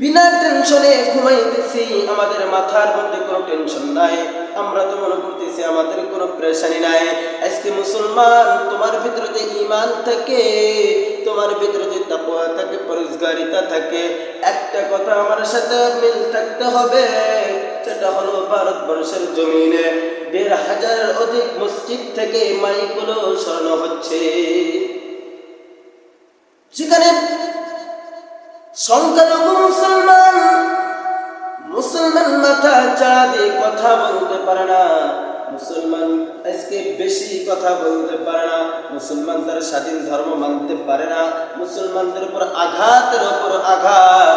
বিনা টেনশনে ঘুমাইতেছি আমাদের মাথার মধ্যে কোনো টেনশন নাই। আমরা তো মনে করতেছি আমাদের কোনো প্রেশানি নাই। আজকে মুসলমান, তোমার ভিতরে যে ইমান থাকে, তোমার ভিতরে যে তাকওয়া থাকে, পরিষ্কারিতা থাকে, একটা কথা আমার সাথে মিল থাকতে হবে। সেটা হলো ভারতবর্ষের জমিনে দেড় হাজারের অধিক মসজিদ থেকে মাইকগুলো সরানো হচ্ছে। সেখানে সংখ্যালঘু মুসলমান। মুসলমান মাথা কথা বলতে পারে না। মুসলমান আজকে বেশি কথা বলতে পারে না। মুসলমান তার স্বাধীন ধর্ম মানতে পারে না। মুসলমানদের উপর আঘাতের উপর আঘাত।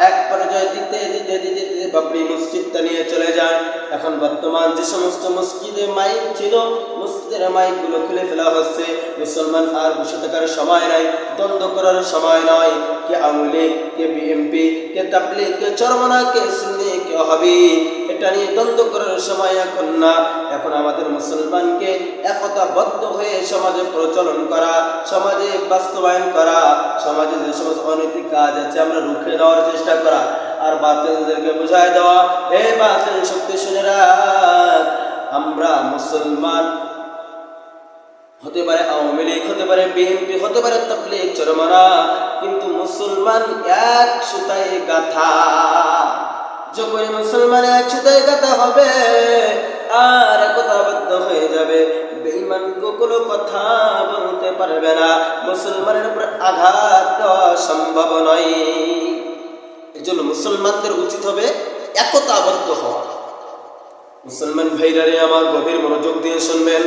এক পর্যায়ে দিতে দিতে দিতে দিতে বাবরি মসজিদটা নিয়ে চলে যায়। এখন বর্তমান যে সমস্ত মসজিদে মাইক ছিল, মসজিদের মাইকগুলো খুলে ফেলা হচ্ছে। মুসলমান আর বসে থাকার সময় নাই, দ্বন্দ্ব করার সময় নয়। কে তাবলিগ, কে চরমনা, কে সুন্নি, কে হবি এটা নিয়ে দ্বন্দ্ব করার সময় এখন না। এখন আমাদের মুসলমানকে একতাবদ্ধ হয়ে সমাজে প্রচলন করা, সমাজে বাস্তবায়ন করা, সমাজে যে সমস্ত অনৈতিক কাজ আছে আমরা রুখে দেওয়ার চেষ্টা করা। আর বাতিলদেরকে বুঝায় দেওয়া, হে বাতিল, শক্তি শুনে আমরা মুসলমান হতে পারে আওয়ামী লীগ, হতে পারে বিএনপি, হতে পারে তাবলিগ, চরমানা। কিন্তু মুসলমান এক সুতায় গাথা। যখন মুসলমান এক সুতায় গাথা হবে, আর একতাবদ্ধ হয়ে যাবে। বেঈমান কোনো কথা বলতে পারবে না। মুসলমানের উপর আঘাত দেওয়া সম্ভব নয়। এই জন্য মুসলমানদের উচিত হবে একতাবদ্ধ হওয়া। মুসলমান ভাইরারে আমার গভীর মনোযোগ দিয়ে শুনবেন।